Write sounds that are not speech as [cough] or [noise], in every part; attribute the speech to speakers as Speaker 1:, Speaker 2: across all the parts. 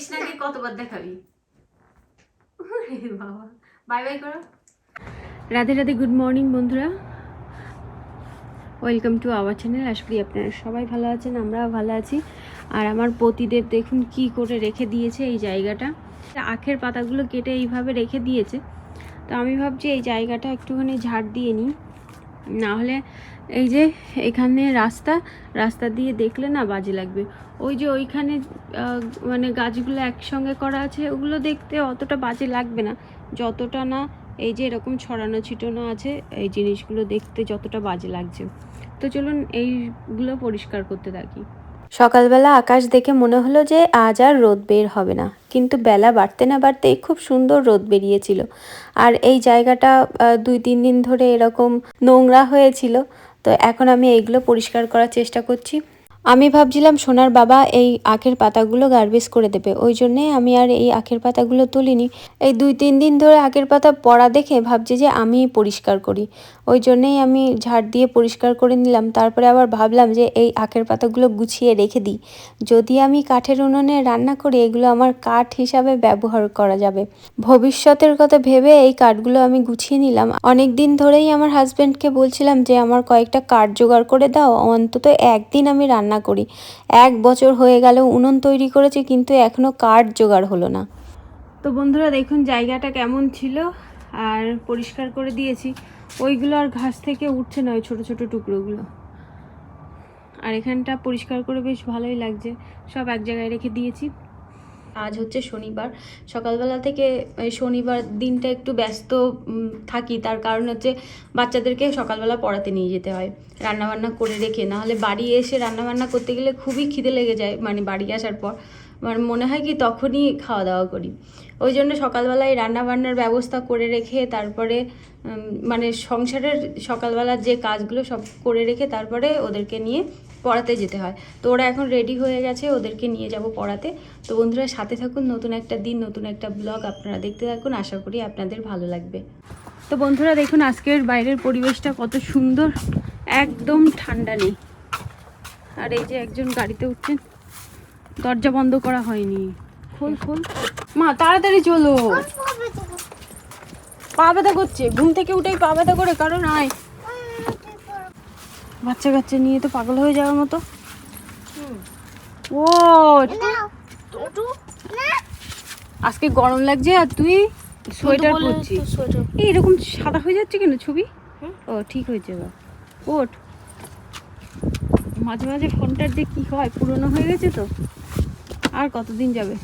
Speaker 1: তৃষ্ণাকে কতবার দেখাবি? Bye bye করো। রাধে রাধে গুড মর্নিং বন্ধুরা। ওয়েলকাম টু আওয়ার চ্যানেল আশা করি আপনারা সবাই ভালো আছেন, আমরাও ভালো আছি। আর আমার পতিদেব দেখুন কি করে রেখে দিয়েছে এই জায়গাটা। আখের পাতাগুলো কেটে এইভাবে রেখে দিয়েছে। তো আমি ভাবছি এই জায়গাটা একটুখানি ঝাড় দিয়ে নিই। না হলে এই যে এখানে রাস্তা রাস্তা দিয়ে দেখলে না বাজে লাগবে। ওই যে ওইখানে মানে গাছগুলো একসঙ্গে করা আছে, ওগুলো দেখতে অতটা বাজে লাগবে না। যতটা না এই যে এরকম ছড়ানো ছিটানো আছে, এই জিনিসগুলো দেখতে যতটা বাজে লাগছে। তো চলুন এইগুলো পরিষ্কার করতে থাকি।
Speaker 2: সকালবেলা আকাশ দেখে মনে হলো যে আজ আর রোদ বের হবে না, কিন্তু বেলা বাড়তে না বাড়তেই খুব সুন্দর রোদ বেরিয়েছিল। আর এই জায়গাটা দুই তিন দিন ধরে এরকম নোংরা হয়েছিল। তো এখন আমি এইগুলো পরিষ্কার করার চেষ্টা করছি। আমি ভাবছিলাম সোনার বাবা এই আখের পাতাগুলো গার্বেজ করে দেবে, ওই জন্যে আমি আর এই আখের পাতাগুলো তুলিনি। এই দুই তিন দিন ধরে আখের পাতা পড়া দেখে ভাবছি যে আমিই পরিষ্কার করি। ওই জন্যেই আমি ঝাড় দিয়ে পরিষ্কার করে নিলাম, তারপরে আবার ভাবলাম যে এই আখের পাতাগুলো গুছিয়ে রেখে দিই। যদি আমি কাঠের উনুনে রান্না করি, এগুলো আমার কাঠ হিসাবে ব্যবহার করা যাবে। ভবিষ্যতের কথা ভেবে এই কাঠগুলো আমি গুছিয়ে নিলাম। অনেক দিন ধরেই আমার হাজব্যান্ডকে বলছিলাম যে, আমার কয়েকটা কাঠ জোগাড় করে দাও, অন্তত একদিন আমি রান্না করি। এক বছর হয়ে গেল উনুন তৈরি করেছি, কিন্তু এখনও কাঠ জোগাড় হলো না।
Speaker 1: তো বন্ধুরা, দেখুন জায়গাটা কেমন ছিল, আর পরিষ্কার করে দিয়েছি। ওইগুলো আর ঘাস থেকে উঠছে না, ওই ছোটো ছোটো টুকরোগুলো। আর এখানটা পরিষ্কার করে বেশ ভালোই লাগছে। সব এক জায়গায় রেখে দিয়েছি।
Speaker 2: আজ হচ্ছে শনিবার। সকালবেলা থেকে শনিবার দিনটা একটু ব্যস্ত থাকি। তার কারণ হচ্ছে বাচ্চাদেরকে সকালবেলা পড়াতে নিয়ে যেতে হয়। রান্নাবান্না করে রেখে নাহলে বাড়ি এসে রান্নাবান্না করতে গেলে খুবই খিদে লেগে যায় মানে বাড়ি আসার পর। মানে মনে হয় কি তখনই খাওয়া দাওয়া করি। ওই জন্য সকালবেলায় রান্নাবান্নার ব্যবস্থা করে রেখে, তারপরে মানে সংসারের সকালবেলার যে কাজগুলো সব করে রেখে, তারপরে ওদেরকে নিয়ে পড়াতে যেতে হয়। তো ওরা এখন রেডি হয়ে গেছে, ওদেরকে নিয়ে যাব পড়াতে। তো বন্ধুরা, সাথে থাকুন, নতুন একটা দিন, নতুন একটা ব্লগ আপনারা দেখতে থাকুন, আশা করি আপনাদের ভালো লাগবে।
Speaker 1: তো বন্ধুরা, দেখুন আজকের বাইরের পরিবেশটা কত সুন্দর, একদম ঠান্ডা নেই। আর এই যে একজন গাড়িতে উঠছেন, দরজা বন্ধ করা হয়নি। খোল খোল। মা, তাড়াতাড়ি চলো। পা ব্যথা করছে। ঘুম থেকে উঠেই পা ব্যথা করে, কারণ আয়। বাচ্চা কাচ্চা নিয়ে তো পাগল হয়ে যাওয়ার মতো। ও আজকে গরম লাগছে আর তুই সোয়েটার পরছিস। এই এরকম সাদা হয়ে যাচ্ছে কেন ছবি? ও ঠিক হয়েছে এবার। ওঠ। মাঝে মাঝে ফোনটার যে কি হয় পুরনো হয়ে গেছে তো। আর কতদিন যাবে?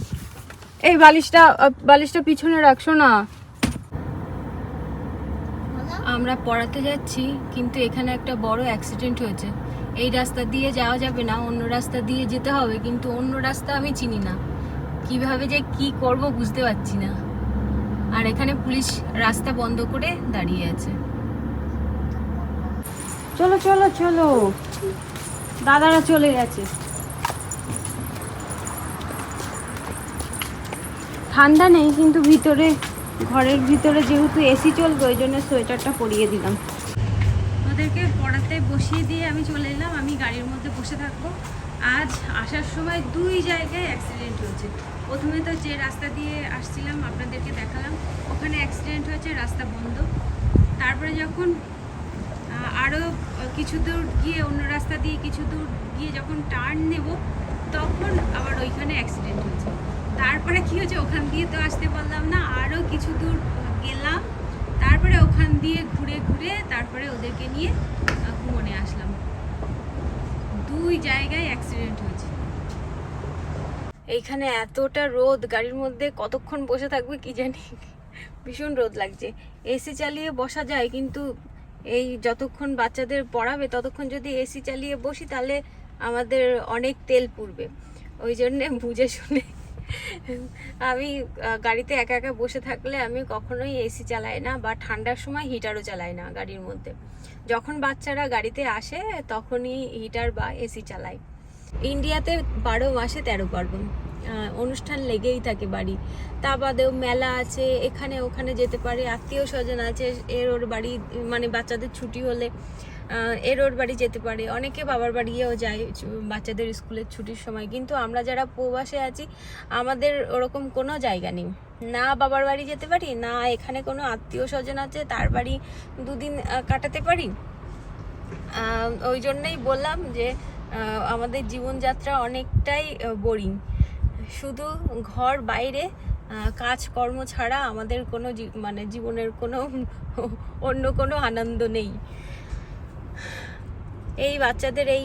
Speaker 1: এই বালিশটা বালিশটা পিছনে রাখছো না আমরা পড়াতে যাচ্ছি, কিন্তু এখানে একটা বড় অ্যাক্সিডেন্ট হয়েছে। এই রাস্তা দিয়ে যাওয়া যাবে না, অন্য রাস্তা দিয়ে যেতে হবে, কিন্তু অন্য রাস্তা আমি চিনি না। কীভাবে যে কি করব বুঝতে পারছি না। আর এখানে পুলিশ রাস্তা বন্ধ করে দাঁড়িয়ে আছে। চলো চলো চলো। দাদারা চলে গেছে। ঠান্ডা নেই, কিন্তু ভিতরে ঘরের ভিতরে যেহেতু এসি চলবে, ওই জন্য সোয়েটারটা পরিয়ে দিলাম। ওদেরকে পড়াতে বসিয়ে দিয়ে আমি চলে এলাম। আমি গাড়ির মধ্যে বসে থাকব। আজ আসার সময় দুই জায়গায় অ্যাক্সিডেন্ট হয়েছে। প্রথমে তো যে রাস্তা দিয়ে আসছিলাম, আপনাদেরকে দেখালাম। ওখানে অ্যাক্সিডেন্ট হয়েছে, রাস্তা বন্ধ। তারপরে যখন আরও কিছু দূর গিয়ে, অন্য রাস্তা দিয়ে কিছু দূর গিয়ে যখন টার্ন নেব, তখন আবার ওইখানে অ্যাক্সিডেন্ট হয়েছে। তারপরে কি হয়েছে? ওখান দিয়ে তো আসতে পারলাম না। আরও কিছু দূর গেলাম। তারপরে ওখান দিয়ে ঘুরে ঘুরে তারপরে ওদেরকে নিয়ে ঘুমনে আসলাম। দুই জায়গায় অ্যাক্সিডেন্ট হয়েছে। এইখানে এতটা রোদ, গাড়ির মধ্যে কতক্ষণ বসে থাকবে কি জানি। ভীষণ রোদ লাগছে। এসি চালিয়ে বসা যায়, কিন্তু এই যতক্ষণ বাচ্চাদের পড়াবে, ততক্ষণ যদি এসি চালিয়ে বসি, তাহলে আমাদের অনেক তেল পুড়বে। ওই জন্যে বুঝে শুনে আমি গাড়িতে একা একা বসে থাকলে আমি কখনোই এসি চালাই না বা ঠান্ডার সময় হিটারও চালাই না গাড়ির মধ্যে। যখন বাচ্চারা গাড়িতে আসে, তখনই হিটার বা এসি চালাই। ইন্ডিয়াতে বারো মাসে তেরো পার্বণ। অনুষ্ঠান লেগেই থাকে বাড়ি। তা বাদেও মেলা আছে, এখানে ওখানে যেতে পারে আত্মীয় স্বজন আছে, এর ওর বাড়ি মানে বাচ্চাদের ছুটি হলে। আহ, এর ওর বাড়ি যেতে পারে। অনেকে বাবার বাড়িও যায় বাচ্চাদের স্কুলের ছুটির সময়। কিন্তু আমরা যারা প্রবাসে আছি আমাদের ওরকম কোনো জায়গা নেই। না বাবার বাড়ি যেতে পারি না এখানে কোনো আত্মীয় স্বজন আছে তার বাড়ি দুদিন কাটাতে পারি। ওই জন্যই বললাম যে আমাদের জীবনযাত্রা অনেকটাই বোরিং শুধু ঘর বাইরে কাজকর্ম ছাড়া আমাদের কোনো মানে জীবনের কোনো [laughs] অন্য কোনো আনন্দ নেই। এই বাচ্চাদের এই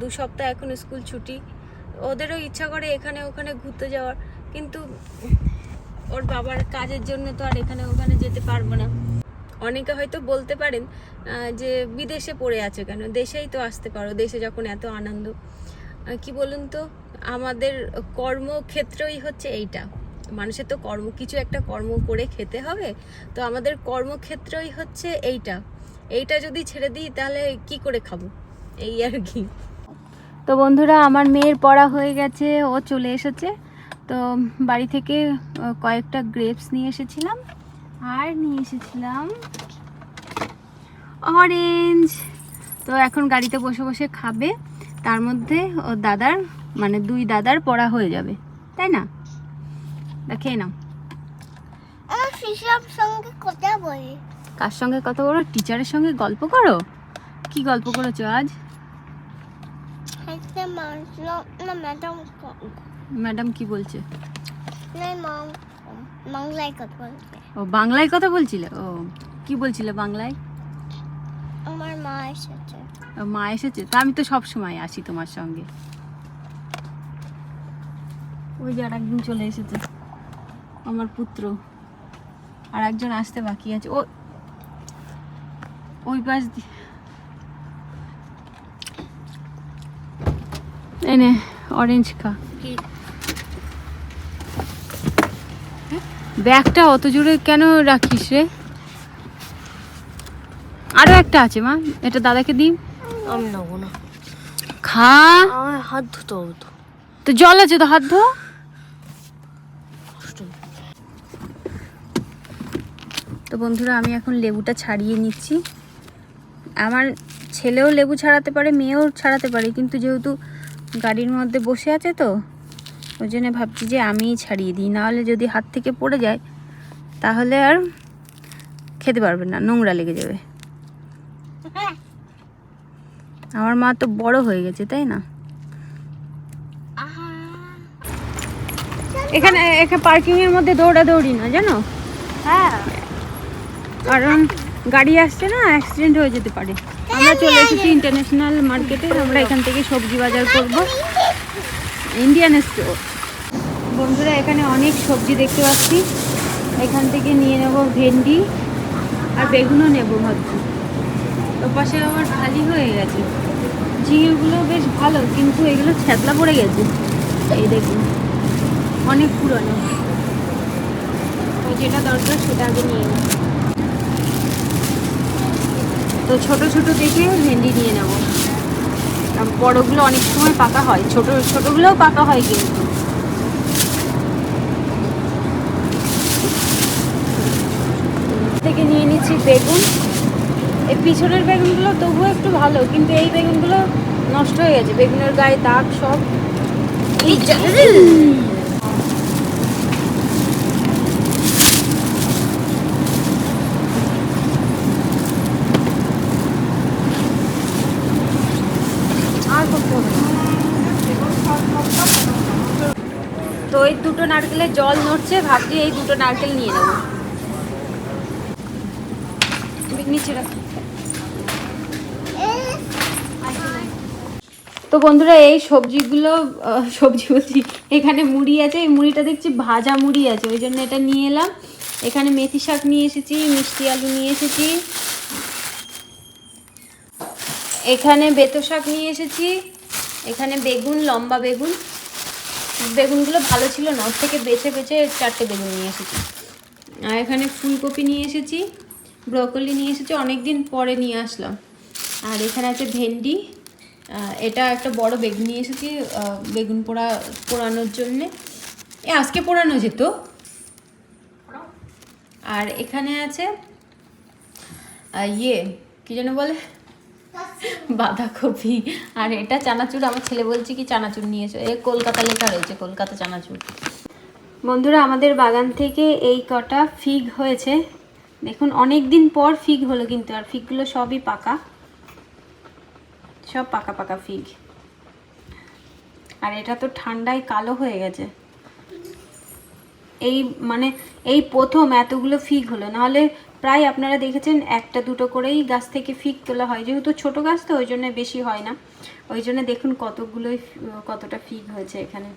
Speaker 1: দু সপ্তাহ এখন স্কুল ছুটি। ওদেরও ইচ্ছা করে এখানে ওখানে ঘুরতে যাওয়ার। কিন্তু ওর বাবার কাজের জন্য তো আর এখানে ওখানে যেতে পারব না। অনেকে হয়তো বলতে পারেন যে বিদেশে পড়ে আছো কেন? দেশেই তো আসতে পারো, দেশে যখন এত আনন্দ। কি বলুন তো? আমাদের কর্মক্ষেত্রই হচ্ছে এইটা। মানুষের তো কর্ম, কিছু একটা কর্ম করে খেতে হবে। তো আমাদের কর্মক্ষেত্রই হচ্ছে এইটা। এইটা যদি ছেড়ে দিই তাহলে কি করে খাব? এই আর কি। তো বন্ধুরা আমার মেয়ের পড়া হয়ে গেছে ও চলে এসেছে। তো বাড়ি থেকে কয়েকটা গ্রেপস নিয়ে এসেছিলাম। আর নিয়ে এসেছিলাম অরেঞ্জ তো এখন গাড়িতে বসে বসে খাবে। তার মধ্যে ও দাদার মানে দুই দাদার পড়া হয়ে যাবে। তাই না? দেখে নাও।
Speaker 3: সঙ্গে কথা বলি।
Speaker 1: কার সঙ্গে কত বড় টিচারের সঙ্গে গল্প করো? কি গল্প করেছ আজ?
Speaker 3: ম্যাডাম
Speaker 1: ম্যাডাম কি বলছে?
Speaker 3: বাংলায় কথা বলছে।
Speaker 1: ও বাংলায় কথা বলছিলে? ও কি বলছিলে বাংলায়?
Speaker 3: আমার মা এসেছে।
Speaker 1: মা এসেছে? তা আমি তো সব সময় আসি তোমার সঙ্গে। ওই যে আর একদিন চলে এসেছে। আমার পুত্র। আর একজন আসতে বাকি আছে। ও ওই পাশ দিয়ে এনে অরেঞ্জ খা। ব্যাগটা অত জোরে কেন রাখিস রে? আরও একটা আছে মা এটা দাদাকে দিই।
Speaker 3: আমি নেব না।
Speaker 1: খা।
Speaker 3: আমার হাত ধুতে হবে তো।
Speaker 1: তো জল আছে তো হাত ধো। তো বন্ধুরা আমি এখন লেবুটা ছাড়িয়ে নিচ্ছি। আমার ছেলেও লেবু ছাড়াতে পারে মেয়েও ছাড়াতে পারে কিন্তু যেহেতু গাড়ির মধ্যে বসে আছে তো ওই জন্য ভাবছি যে আমিই ছাড়িয়ে দিই। নাহলে যদি হাত থেকে পড়ে যায় তাহলে আর খেতে পারবে না নোংরা লেগে যাবে। আমার মা তো বড় হয়ে গেছে তাই না? এখানে এখানে পার্কিং এর মধ্যে দৌড়াদৌড়ি না জানো?
Speaker 3: হ্যাঁ।
Speaker 1: কারণ গাড়ি আসছে না অ্যাক্সিডেন্ট হয়ে যেতে পারে। আমরা চলে এসেছি ইন্টারন্যাশনাল মার্কেটে আমরা এখান থেকে সবজি বাজার করব। ইন্ডিয়ান স্টোর বন্ধুরা এখানে অনেক সবজি দেখতে পাচ্ছি। এখান থেকে নিয়ে নেব ভেন্ডি আর বেগুনও নেব ভাবছি। তো পাশে আবার খালি হয়ে গেছে। ঝিঙেগুলো বেশ ভালো কিন্তু এগুলো ছ্যাতলা পড়ে গেছে। এই দেখুন অনেক পুরনো। তো যেটা দরকার সেটা আগে নিয়ে নেব। তো ছোট ছোট দেখে ভেন্ডি নিয়ে নেব। বড়গুলো অনেক সময় পাকা হয়। ছোট, ছোটগুলোও পাকা হয় কিন্তু। থেকে নিয়ে নিচ্ছি বেগুন। এই পিছনের বেগুনগুলো তবুও একটু ভালো, কিন্তু এই বেগুনগুলো নষ্ট হয়ে গেছে। বেগুনের গায়ে দাগ সব যা- আর করতে হবে না। তো এই দুটো নারকেলের জল নড়ছে, ভাবছি এই দুটো নারকেল নিয়ে নেব। তো বন্ধুরা, এই সবজিগুলো সবজি বলছি, এখানে মুড়ি আছে, এই মুড়িটা দেখছি ভাজা মুড়ি আছে, ওই জন্য এটা নিয়ে এলাম। এখানে মেথি শাক নিয়ে এসেছি, মিষ্টি আলু নিয়ে এসেছি। এখানে বেতো শাক নিয়ে এসেছি, এখানে বেগুন, লম্বা বেগুন। বেগুনগুলো ভালো ছিল না। ওর থেকে বেছে বেছে চারটে বেগুন নিয়ে এসেছি। আর এখানে ফুলকপি নিয়ে এসেছি, ব্রকলি নিয়ে এসেছি অনেক দিন পরে নিয়ে আসলাম। আর এখানে আছে ভেন্ডি। এটা একটা বড় বেগুন নিয়ে এসেছি বেগুন পোড়া পোড়ানোর জন্যে। এ, আজকে পোড়ানো যেত আর এখানে আছে ইয়ে কি যেন বলে? বাঁধাকপি। আর এটা চানাচুর, আমার ছেলে বলছে কি চানাচুর নিয়ে এসো। এ কলকাতা লেখা রয়েছে, কলকাতা চানাচুর। বন্ধুরা, আমাদের বাগান থেকে এই কটা ফিগ হয়েছে। দেখুন অনেক দিন পর ফিগ হলো কিন্তু, আর ফিগগুলো সবই পাকা। সব পাকা পাকা ফিগ। আর এটা তো ঠান্ডায় কালো হয়ে গেছে। এই মানে এই প্রথম এতগুলো ফিগ হলো। নাহলে প্রায় আপনারা দেখেছেন একটা দুটো করেই গাছ থেকে ফিক তোলা হয়। যেহেতু ছোট গাছ তো ওই জন্য বেশি হয় না। ওই জন্য দেখুন কতগুলোই কতটা ফিক হয়েছে এখানে।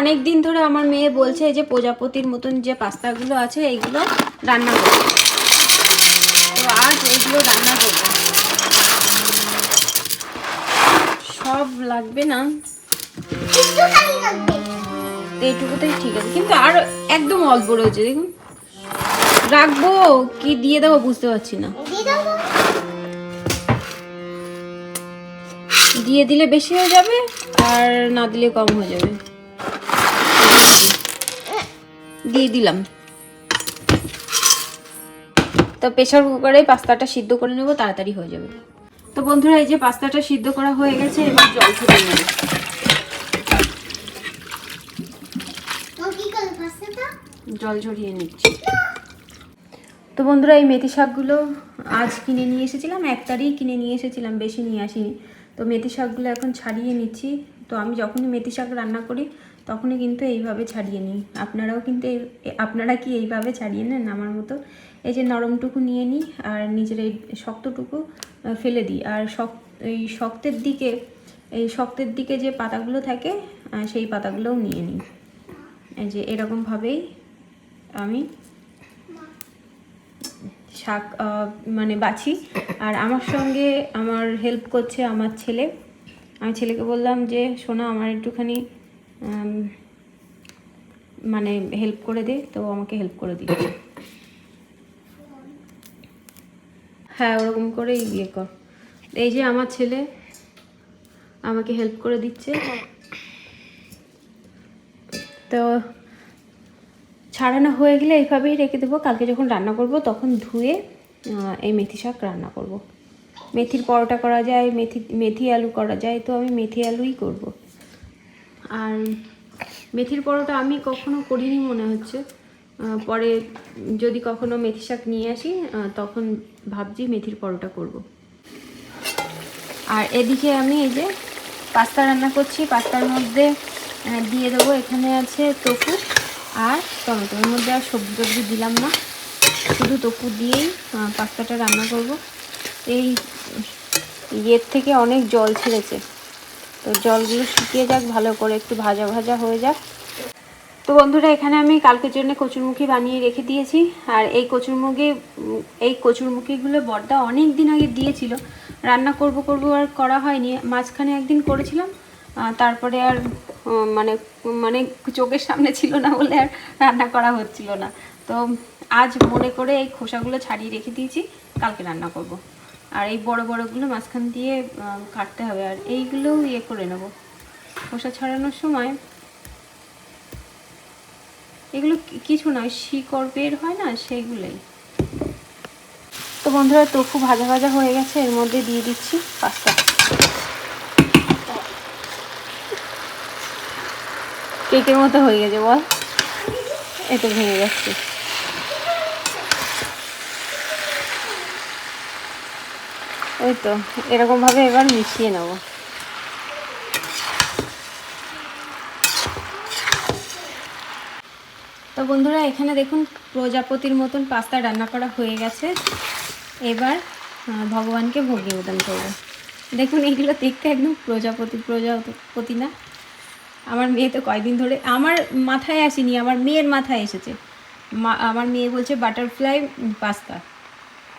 Speaker 1: অনেক দিন ধরে আমার মেয়ে বলছে এই যে প্রজাপতির মতন যে পাস্তাগুলো আছে এইগুলো রান্না করবে তো আজ এইগুলো রান্না করব। সব লাগবে না? এইটুকুতেই ঠিক আছে। কিন্তু আর একদম অল্প রয়েছে দেখুন। রাখব কি দিয়ে দেবো বুঝতে পারছি না। দিয়ে দিলে বেশি হয়ে যাবে আর না দিলে কম হয়ে যাবে। দিয়ে দিলাম। তো প্রেশার কুকারে পাস্তাটা সিদ্ধ করে নেব তাড়াতাড়ি হয়ে যাবে। তো বন্ধুরা এই যে পাস্তাটা সিদ্ধ করা হয়ে গেছে এবার জল ফুটে নেব। জল ঝরিয়ে নিচ্ছি। তো বন্ধুরা এই মেথি শাকগুলো আজ কিনে নিয়ে এসেছিলাম এক তারিখ কিনে নিয়ে এসেছিলাম বেশি নিয়ে আসিনি। তো মেথি শাকগুলো এখন ছাড়িয়ে নিচ্ছি। তো আমি যখনই মেথি শাক রান্না করি তখনই কিন্তু এইভাবে ছাড়িয়ে নিই। আপনারাও কিন্তু আপনারা কি এইভাবে ছাড়িয়ে নেন আমার মতো? এই যে নরমটুকু নিয়ে নিই আর নিজের এই শক্তটুকু ফেলে দিই। আর শক এই শক্তের দিকে, এই শক্তের দিকে যে পাতাগুলো থাকে সেই পাতাগুলোও নিয়ে নিই। এই যে এরকমভাবেই আমি শাক মানে বাছি। আর আমার সঙ্গে আমার হেল্প করছে আমার ছেলে। আমি ছেলেকে বললাম যে সোনা আমার একটুখানি মানে হেল্প করে দে, তো আমাকে হেল্প করে দিচ্ছে হ্যাঁ ওরকম করেই ইয়ে কর এই যে আমার ছেলে আমাকে হেল্প করে দিচ্ছে তো ছাড়ানো হয়ে গেলে এইভাবেই রেখে দেবো কালকে যখন রান্না করব, তখন ধুয়ে এই মেথি শাক রান্না করব। মেথির পরোটা করা যায়, মেথি মেথি আলু করা যায়, তো আমি মেথি আলুই করব। আর মেথির পরোটা আমি কখনো করিনি মনে হচ্ছে। পরে যদি কখনো মেথি শাক নিয়ে আসি তখন ভাবছি মেথির পরোটা করব। আর এদিকে আমি এই যে পাস্তা রান্না করছি। পাস্তার মধ্যে দিয়ে দেবো, এখানে আছে টফু আর টমেটো এর মধ্যে। আর সবজি টবজি দিলাম না। শুধু টফু দিয়েই পাস্তাটা রান্না করব। এই ইয়ের থেকে অনেক জল ছেড়েছে। তো জলগুলো শুকিয়ে যাক, ভালো করে একটু ভাজা ভাজা হয়ে যাক। তো বন্ধুরা, এখানে আমি কালকের জন্য কচুরমুখী বানিয়ে রেখে দিয়েছি। আর এই কচুরমুখী, এই কচুরমুখীগুলো বর্দা অনেক দিন আগে দিয়েছিল। রান্না করব করব আর করা হয়নি। মাঝখানে একদিন করেছিলাম তারপরে আর মানে মানে চোখের সামনে ছিল না বলে আর রান্না করা হচ্ছিল না। তো আজ মনে করে এই খোসাগুলো ছাড়িয়ে রেখে দিয়েছি। কালকে রান্না করব। আর এই বড় বড়গুলো মাঝখান দিয়ে কাটতে হবে। আর এইগুলোও ইয়ে করে নেব। খোসা ছাড়ানোর সময় এগুলো কিছু নয় শিকড় বের হয় না, সেইগুলোই। তো বন্ধুরা টফু ভাজা ভাজা হয়ে গেছে, এর মধ্যে দিয়ে দিচ্ছি পাস্তা। কেকের মতো হয়ে গেছে, বল। এতে ভেঙে যাচ্ছে। ওই তো, এরকমভাবে এবার মিশিয়ে নেব। তো বন্ধুরা, এখানে দেখুন প্রজাপতির মতন পাস্তা রান্না করা হয়ে গেছে। এবার ভগবানকে ভোগ নিবেদন করব। দেখুন, এইগুলো দেখতে একদম প্রজাপতি প্রজাপতি না। আমার মেয়ে তো কয়দিন ধরে, আমার মাথায় আসেনি, আমার মেয়ের মাথায় এসেছে। মা, আমার মেয়ে বলছে বাটারফ্লাই পাস্তা।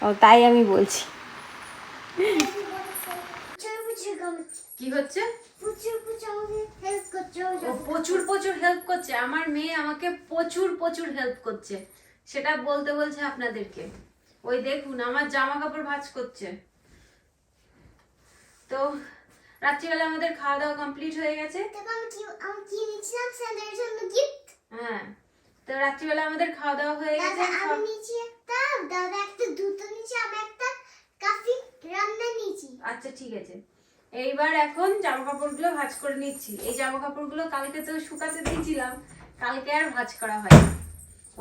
Speaker 1: ও, তাই আমি বলছি।
Speaker 3: প্রচুর প্রচুর হেল্প করছে।
Speaker 1: আমার মেয়ে আমাকে প্রচুর প্রচুর হেল্প করছে। সেটা বলতে বলছে আপনাদেরকে। ওই দেখুন, আমার জামা কাপড় ভাঁজ করছে। তো, রাত্রিবেলা আমাদের খাওয়া দাওয়া কমপ্লিট হয়ে গেছে। হ্যাঁ তো রাত্রিবেলা আমাদের খাওয়া দাওয়া হয়ে গেছে।
Speaker 3: দাদা, একটা দুটো নিয়েছি আমি একটা কাফি রান্না নিয়েছি
Speaker 1: আচ্ছা ঠিক আছে। এইবার এখন জামা কাপড়গুলো ভাঁজ করে নিচ্ছি। এই জামা কাপড়গুলো কালকে তো শুকাতে দিয়েছিলাম কালকে আর ভাজ করা হয়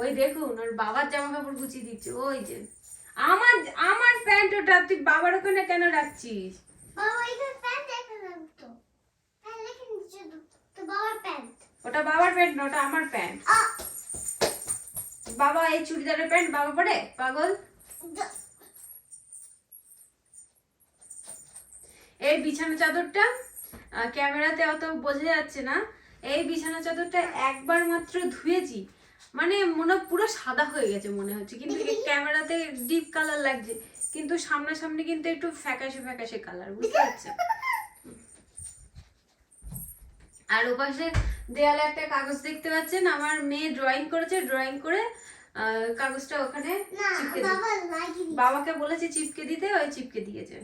Speaker 1: ওই দেখুন ওর বাবার জামা কাপড় গুছিয়ে দিচ্ছে ওই যে। আমার আমার প্যান্ট ওটা তুই বাবার ওখানে কেন রাখছিস? ওটা বাবার প্যান্ট না ওটা আমার প্যান্ট। বাবা এই চুড়িদারের প্যান্ট বাবা পরে? পাগল? এই বিছানা চাদরটা ক্যামেরাতে অত বোঝা যাচ্ছে না। এই বিছানা চাদরটা একবার মাত্র ধুয়েছি। মানে মনে পুরো সাদা হয়ে গেছে মনে হচ্ছে কিন্তু ক্যামেরাতে ডিপ কালার লাগছে। কিন্তু সামনাসামনি কিন্তু একটু ফ্যাকাশে ফ্যাকাশে কালার বুঝতে পারছেন আর ওপাশে দেয়ালে একটা কাগজ দেখতে পাচ্ছেন আমার মেয়ে ড্রয়িং করেছে ড্রয়িং করে আহ, কাগজটা ওখানে চিপকে বাবাকে বলেছে চিপকে দিতে। ওই চিপকে দিয়েছে।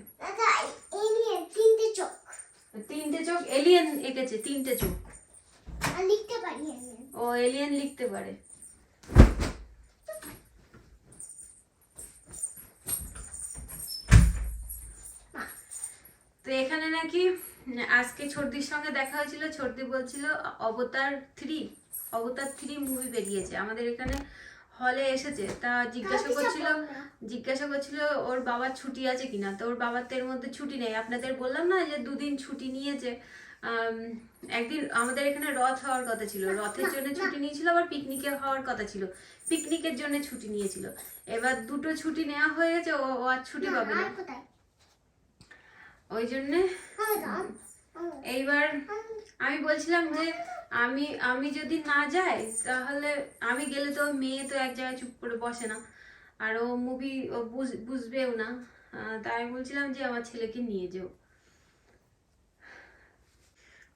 Speaker 1: এলিয়েন এঁকেছে তিনটে চোখ
Speaker 3: লিখতে পারি
Speaker 1: ও এলিয়েন লিখতে পারে। তো এখানে নাকি আজকে ছর্দির সঙ্গে দেখা হয়েছিল ছর্দি বলছিল অবতার থ্রি অবতার থ্রি মুভি বেরিয়েছে। আমাদের এখানে হলে এসেছে। তা জিজ্ঞাসা করছিল জিজ্ঞাসা করছিল ওর বাবার ছুটি আছে কিনা? তো ওর বাবার তো এর মধ্যে ছুটি নেই। আপনাদের বললাম না যে দুদিন ছুটি নিয়েছে। একদিন আমাদের এখানে রথ হওয়ার কথা ছিল। রথের জন্য ছুটি নিয়েছিল, আবার পিকনিকে হওয়ার কথা ছিল। পিকনিকের জন্য ছুটি নিয়েছিল। এবার দুটো ছুটি নেওয়া হয়ে গেছে, ও আর ছুটি পাবে না। ওই জন্যে এইবার
Speaker 3: আমি-
Speaker 1: বলছিলাম যে, আমি আমি যদি না যাই, তাহলে আমি গেলে তো মেয়ে তো এক জায়গায় চুপ করে বসে না। আর ও মুভি বুঝবেও না। তাই বলছিলাম যে, আমার ছেলেকে নিয়ে যেও।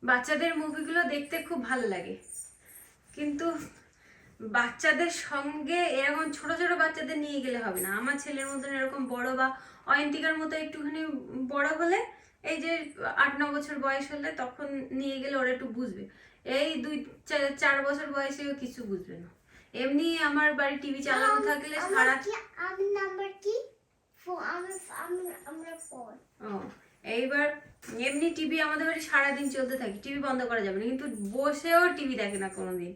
Speaker 1: বাচ্চাদের মুভিগুলো দেখতে খুব ভালো লাগে। কিন্তু বাচ্চাদের সঙ্গে এরকম ছোট ছোট বাচ্চাদের নিয়ে গেলে হবে না। আমার ছেলের মতন এরকম বড় বা অয়ন্তিকার মতো একটুখানি বড় হলে এই যে আট ন বছর বয়স হলে তখন নিয়ে গেলে ওরা একটু বুঝবে। এই দুই চার বছর বয়সেও কিছু বুঝবে না। এমনি আমার বাড়ি টিভি চালানো থাকলে সারা
Speaker 3: নাম্বার কি? আমরা
Speaker 1: এইবার এমনি টিভি আমাদের বাড়ি সারাদিন চলতে থাকে টিভি বন্ধ করা যাবে না কিন্তু বসেও টিভি দেখে না কোনোদিন।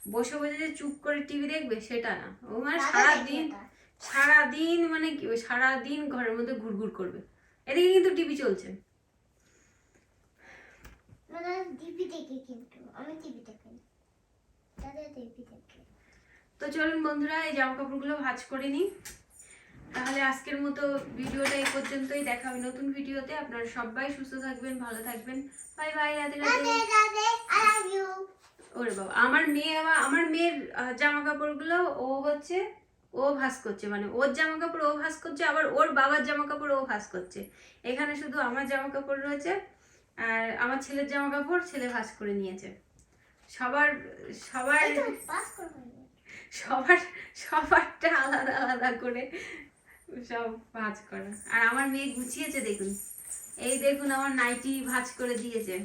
Speaker 1: বসে বসে যে চুপ করে টিভি দেখবে সেটা না। ও মানে সারাদিন সারাদিন মানে কি সারাদিন ঘরের মধ্যে ঘুরঘুর করবে। এদিকে কিন্তু টিভি চলছে।
Speaker 3: টিভি দেখে কিন্তু আমি টিভি দেখি দাদা টিভি দেখে।
Speaker 1: তো চলুন বন্ধুরা এই জামা কাপড়গুলো ভাঁজ করে নিই। তাহলে আজকের মতো ভিডিওটা এই পর্যন্তই। দেখা হবে নতুন ভিডিওতে। আপনারা সবাই সুস্থ থাকবেন ভালো থাকবেন। Bye bye Radhe Radhe.
Speaker 3: দাদা দাদা আই লাভ ইউ
Speaker 1: ওরে বাবা আমার মেয়ে আমার মেয়ের জামা কাপড়গুলো ও হচ্ছে ও ভাস করছে। মানে ওর জামা কাপড় ও ভাস করছে আবার ওর বাবার জামা কাপড় ও ভাস করছে। এখানে শুধু আমার জামা কাপড় রয়েছে আর আমার ছেলের জামা কাপড় ছেলে ভাস করে নিয়েছে। সবার সবার সবার সবারটা আলাদা আলাদা করে সব ভাঁজ করা। আর আমার মেয়ে গুছিয়েছে দেখুন। এই দেখুন আমার নাইটি ভাঁজ করে দিয়েছে।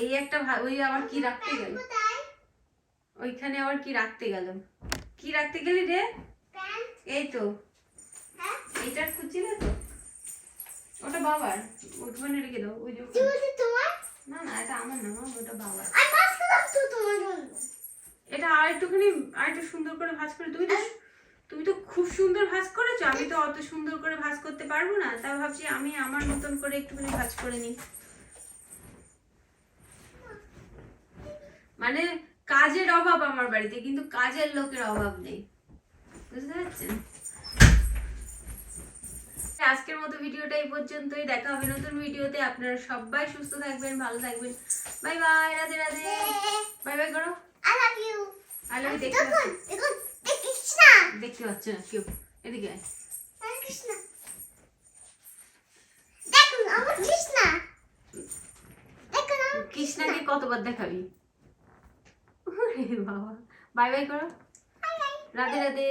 Speaker 1: এই একটা ওই আবার কি রাখতে গেল? ওইখানে আবার কি রাখতে গেল? কি রাখতে গেলি রে? এই তো। এইটা খুঁজছিলে তো? ওটা বাবার। ওখানে রেখে দাও ওই যে না না এটা আমার না ওটা বাবার। এটা আর একটুখানি আর একটু সুন্দর করে ভাঁজ করে তুমি তুমি তো খুব সুন্দর ভাজ করেছ আমি তো অত সুন্দর করে ভাঁজ করতে পারব না তাই ভাবছি আমি আমার মতন করে একটুখানি ভাঁজ করে নিই। মানে কাজের অভাব আমার বাড়িতে কিন্তু কাজের লোকের অভাব নেই। বুঝতে পারছেন? আজকের মতো ভিডিওটা এই পর্যন্তই দেখা হবে নতুন ভিডিওতে আপনারা সবাই সুস্থ থাকবেন ভালো থাকবেন। Bye bye Radhe Radhe. Bye bye করো।
Speaker 3: আই লাভ ইউ দেখুন
Speaker 1: পাচ্ছি।
Speaker 3: দেখুন না
Speaker 1: দেখতে পাচ্ছে না কেউ? এদিকে
Speaker 3: কৃষ্ণা! দেখুন আমার কৃষ্ণা!
Speaker 1: কৃষ্ণাকে কতবার দেখাবি? বাবা। বাই বাই করো। রাধে রাধে।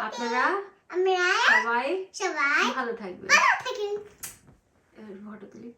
Speaker 1: আপনারা
Speaker 3: আমরা
Speaker 1: সবাই
Speaker 3: সবাই
Speaker 1: ভালো থাকবেন।
Speaker 3: ভালো থাকি
Speaker 1: এবার ফটো তুলি।